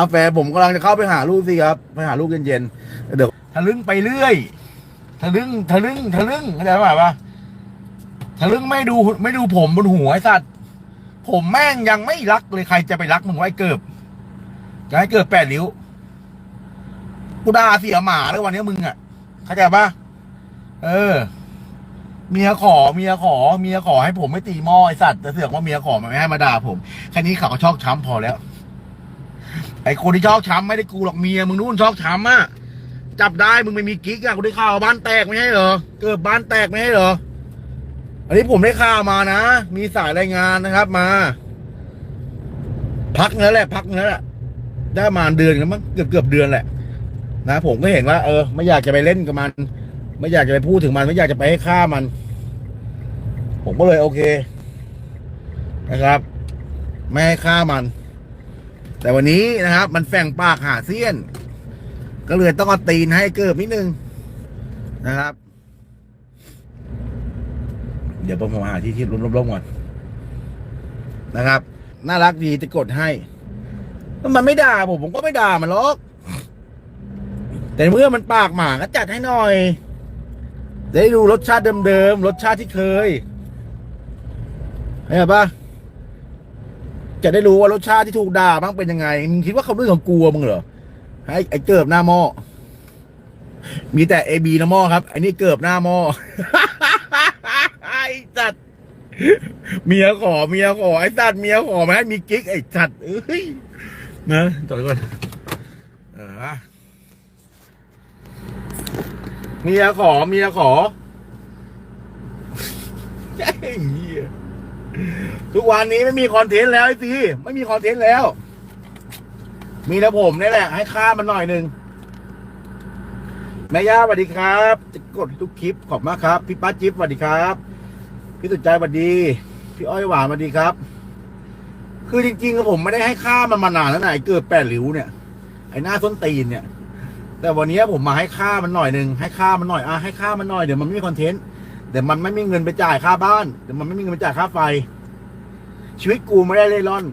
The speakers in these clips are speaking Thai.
กาแฟผมกำลังจะเข้าไปหาลูกสิครับ ไปหาลูกเย็นๆ เดี๋ยวทะลึ่งไปเรื่อย ทะลึ่งทะลึ่งทะลึ่งเข้าใจไหมวะทะลึ่งไม่ดูไม่ดูผมบนหัวไอ้สัตว์ ผมแม่งยังไม่รักเลยใครจะไปรักมึงไอ้เกิบจะให้เกิดแปดริ้ว กูด่าเสียหมาเลยวันนี้มึงอะ เข้าใจปะเออ เมียขอเมียขอเมียขอให้ผมไม่ตีหม้อไอสัตว์แต่เสือกว่าเมียขอมันไม่ให้มาด่าผม แค่นี้เขาก็ชอกช้ำพอแล้ว ไอ้คนที่ชอกช้ำไม่ได้กูหรอกเมียมึงนู่นชอกช้ำอะจับได้มึงไม่มีกิ๊กอะกูได้ข่าวบ้านแตกไม่ใช่เหรอเกิดบ้านแตกไม่ใช่เหรอ อันนี้ผมได้ข่าวมานะ มีสายรายงานนะครับ มา พักนื้อแหละ พักนื้อแหละได้มาเดือนแล้วมั้งเกือบเกือบเดือนแหละ นะผมก็เห็นว่าเออ ไม่อยากจะไปเล่นกับมัน ไม่อยากจะไปพูดถึงมัน ไม่อยากจะไปให้ฆ่ามัน ผมก็เลยโอเค นะครับ ไม่ให้ฆ่ามัน แต่วันนี้นะครับ มันแฝงปากหาเสี้ยน ก็เลยต้องเอาตีนให้เกิบนิดนึงนะครับ เดี๋ยวผมหาที่ที่ร่มๆก่อนนะครับ น่ารักดีจะกดให้แล้วมันไม่ด่าผมผมก็ไม่ด่ามันหรอก แต่เมื่อมันปากหมาก็จัดให้หน่อยจะได้ดูรสชาติเดิมๆรสชาติที่เคยเห็นปะ จะได้รู้ว่ารสชาติที่ถูกด่าบ้างเป็นยังไงมึงคิดว่าเขาเรื่องของกลัวมึงเหรอไอ้ไอ้เกิบหน้าหม้อมีแต่เอบีหน้าหม้อครับไอ้นี่เกิบหน้าหม้อไอ้สัตว์เมียขอเมียขอไอ้สัตว์เมียขอมาให้มีกิ๊กไอ้สัตว์เอ้ยนะต่อก่อนเออเมียขอเมียขอไอ้เหี้ย ทุกวันนี้ไม่มีคอนเทนต์แล้วไอ้ซีไม่มีคอนเทนต์แล้ว มีแต่ผมนี่แหละ ให้ค่ามันหน่อยหนึ่งแม่ย่าสวัสดีครับจะกดทุกคลิปขอบมากครับ พี่ป้าจิ๊บสวัสดีครับ พี่สุดใจสวัสดี พี่อ้อยหวานสวัสดีครับ คือจริงๆก็ผมไม่ได้ให้ค่ามันมานานแล้วนะไอ้เกิดแปดหลิวเนี่ยไอ้หน้าส้นตีนเนี่ย แต่วันนี้ผมมาให้ค่ามันหน่อยหนึ่งให้ค่ามันหน่อยอะให้ค่ามันหน่อยเดี๋ยวมันไม่มีคอนเทนต์ เดี๋ยวมันไม่มีเงินไปจ่ายค่าบ้านเดี๋ยวมันไม่มีเงินไปจ่ายค่าไฟ ชีวิตกูไม่ได้เล่ร่อน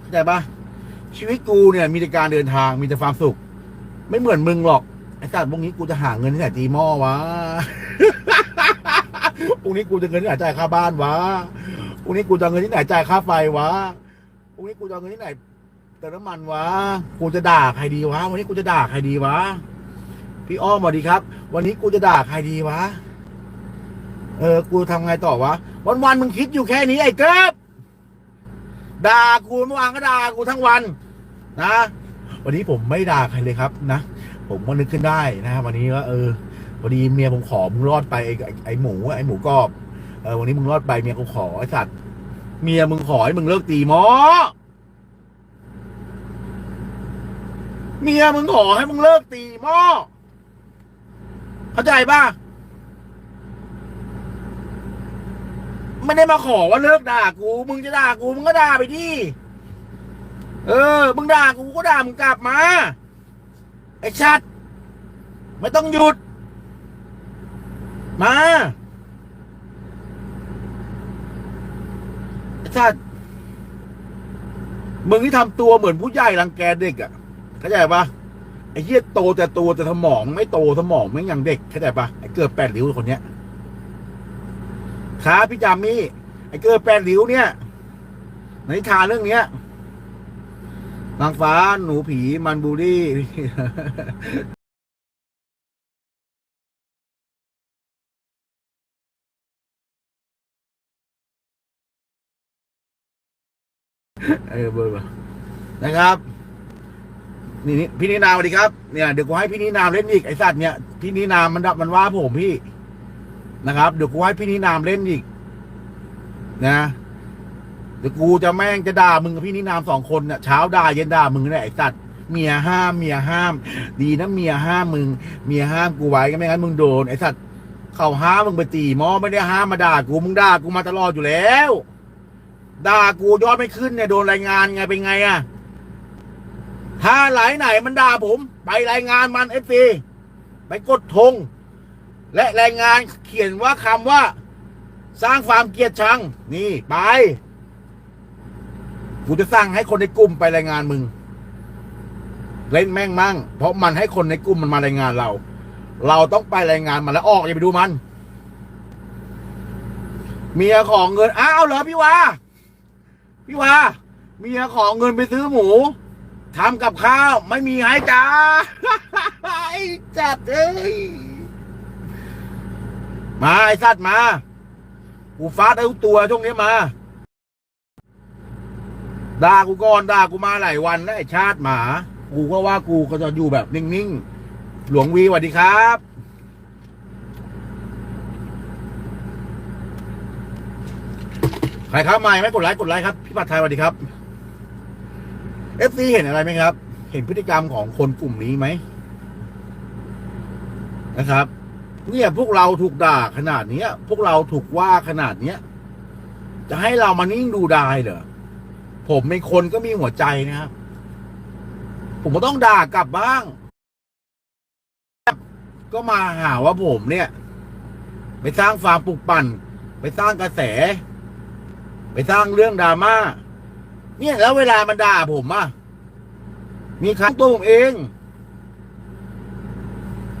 เข้าใจปะชีวิตกูเนี่ย มีแต่การเดินทางมีแต่ความสุข ไม่เหมือนมึงหรอกไอ้สัตว์พวกนี้กูจะหาเงินที่ไหนตีหม้อวะพรุ่งนี้กูจะเงินที่ไหนจ่ายค่าบ้านวะพรุ่งนี้กูจะเงินที่ไหนจ่ายค่าไฟวะพรุ่งนี้กูจะเงินที่ไหนเติมน้ำมันวะ กูจะด่าใครดีวะ วันนี้กูจะด่าใครดีวะ พี่อ้อมสวัสดีครับ วันนี้กูจะด่าใครดีวะ เออ กูทำไงต่อวะ วันวันๆมึงคิดอยู่แค่นี้ไอ้เกิบด่ากูเมื่อวานก็ด่ากูทั้งวัน นะ วันนี้ผมไม่ด่าใครเลยครับนะผมก็นึกขึ้นได้นะวันนี้ว่าเออพอดีเมียผมขอมึงรอดไปไอ้ไอ้ไอ้หมูไอ้หมูกรอบเออวันนี้มึงรอดไปเมียกูขอไอ้สัตว์เมียมึงขอให้มึงเลิกตีหมอเมียมึงขอให้มึงเลิกตีหม้อเข้าใจป่ะ ไม่ได้มาขอว่าเลิกด่ากู มึงจะด่ากูมึงก็ด่าไปดิเออ มึงด่ากูก็ด่ามึงกลับมา ไอ้ชัด ไม่ต้องหยุด มาไอ้ชัดมึงที่ทำตัวเหมือนผู้ใหญ่รังแกเด็กอะ่ะเข้าใจปะไอ้เหี้ยโตแต่ตัวแต่สมอง ไม่โตสมองไม่ยังเด็กเข้าใจปะไอ้เกิดแปดริ้วคนเนี้ย ครับพี่จามี่ไอ้เกิดแปดริ้วเนี่ยในนิทานเรื่องเนี้ยนางฟ้าหนูผีมันบูรี่เออเบอร์เบอร์นะครับนี่นี่พี่นินามสวัสดีครับเนี่ยเดี๋ยวกูให้พี่นินามเล่นอีกไอสัตว์เนี่ยพี่นินามมันมันว่าผมพี่ นะครับเดี๋ยวกูให้พี่นินามเล่นอีก นะ เดี๋ยวกูจะแม่งจะด่ามึงกับพี่นินามสองคนเนี่ยเช้าด่าเย็นด่ามึงเนี่ยไอ้สัตว์เมียห้ามเมียห้าม ดีนะเมียห้ามมึง เมียห้ามกูไว้ก็ไม่งั้นมึงโดนไอ้สัตว์เขาห้ามมึงไปตีหมอไม่ได้ห้ามมาด่ากูมึงด่ากูมาตลอดอยู่แล้วด่ากูยอดไม่ขึ้นเนี่ยโดนรายงานไงเป็นไงอะถ้าไหลไหนมันด่าผม ไปรายงานมันเอฟซีไปกดธง และรายงานเขียนว่าคำว่า สร้างความเกลียดชัง นี่ไป กูจะสร้างให้คนในกลุ่มไปรายงานมึง เล่นแม่งมั่ง เพราะมันให้คนในกลุ่มมันมารายงานเรา เราต้องไปรายงานมันแล้วออกอย่าไปดูมัน เมียของเงิน อ้าวเหรอพี่วาพี่วาเมียของเงินไปซื้อหมูทำกับข้าว ไม่มีให้จ้าไอ้จัดเอ้ย มาไอ้สัตว์มา กูฟาดได้ทุกตัวช่วงนี้มา ด่ากูก่อนด่ากูมาหลายวันแล้วไอ้ชาติหมา กูก็ว่ากูก็จะอยู่แบบนิ่งๆ หลวงวีสวัสดีครับ ใครเข้ามาไหมกดไลค์กดไลค์ครับ พี่ปัดไทยสวัสดีครับเอฟซีเห็นอะไรไหมครับ เห็นพฤติกรรมของคนกลุ่มนี้ไหมนะครับ เนี่ยพวกเราถูกด่าขนาดเนี้ย พวกเราถูกว่าขนาดเนี้ย จะให้เรามานิ่งดูดายเหรอผมเป็นคนก็มีหัวใจนะครับ ผมก็ต้องด่ากลับบ้าง ก็มาหาว่าผมเนี่ย ไปสร้างฟาร์มปลูกปั่น ไปสร้างกระแส ไปสร้างเรื่องดราม่าเนี่ยแล้วเวลามันด่าผมอะมีครั้งตัวผมเอง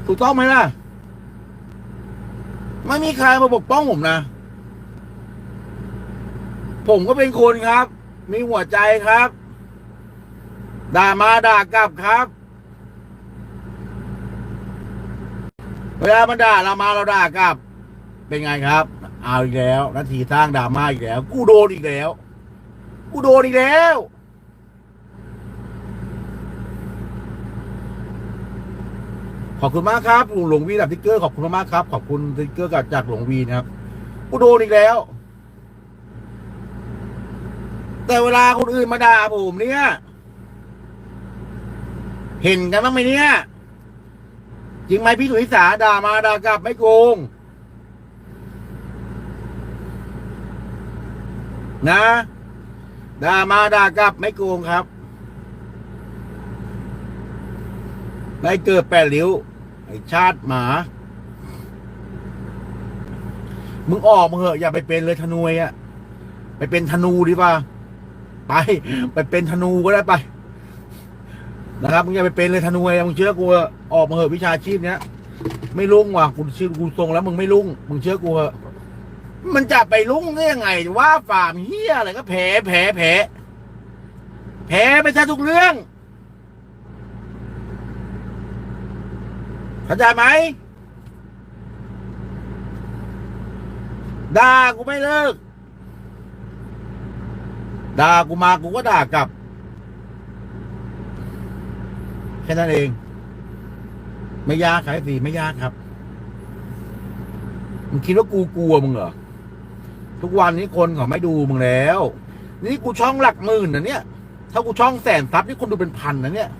ถูกต้องไหมล่ะ ไม่มีใครมาปกป้องผมนะ ผมก็เป็นคนครับ มีหัวใจครับ ด่ามาด่ากลับครับ เวลามันด่าเรามาเราด่ากลับ เป็นไงครับ เอาอีกแล้ว นาทีสร้างดราม่าอีกแล้ว กูโดนอีกแล้ว กูโดนอีกแล้ว ขอบคุณมากครับหลวงวีดับติ๊กเกอร์ขอบคุณมากครับ ขอบคุณติ๊กเกอร์กับจากหลวงวีนะครับกูโดนอีกแล้ว แต่เวลาคนอื่นมาด่าผมเนี่ย เห็นกันบ้างไหมเนี่ย จริงไหมพี่สุริสาด่ามาด่ากลับไม่โกง นะด่ามาด่ากลับไม่โกงครับได้เกิดแปดริ้ว ไอชาติหมา มึงออกมาเหอะ อย่าไปเป็นเลยธนูอะ ไปเป็นธนูดีป่ะไป ไปเป็นธนูก็ได้ไป นะครับ มึงอย่าไปเป็นเลยธนูไอ้มึงเชื่อกูออกมาเหอะวิชาชีพเนี้ย ไม่รุ่งว่ะกูชื่อกูทรงแล้ว มึงไม่รุ่ง มึงเชื่อกูเหอะมันจะไปรุ่งได้ยังไง ว่าฝ่ามเฮียอะไรก็แผลแผลแผลแผลไปซะทุกเรื่อง เข้าใจไหมด่ากูไม่เลิกด่ากูมากูก็ด่ากลับ แค่นั้นเอง ไม่ยากครับสีไม่ยากครับมึงคิดว่ากูกลัวมึงเหรอทุกวันนี้คนเขาไม่ดูมึงแล้ว นี่กูช่องหลักหมื่นนะเนี่ย ถ้ากูช่องแสนซับนี่คนดูเป็นพันนะเนี่ย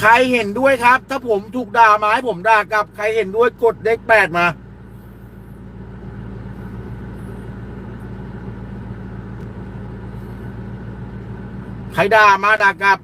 ใครเห็นด้วยครับ ถ้าผมถูกด่ามาให้ผมด่ากลับ ใครเห็นด้วยกดเลขแปดมา ใครด่ามาด่ากลับ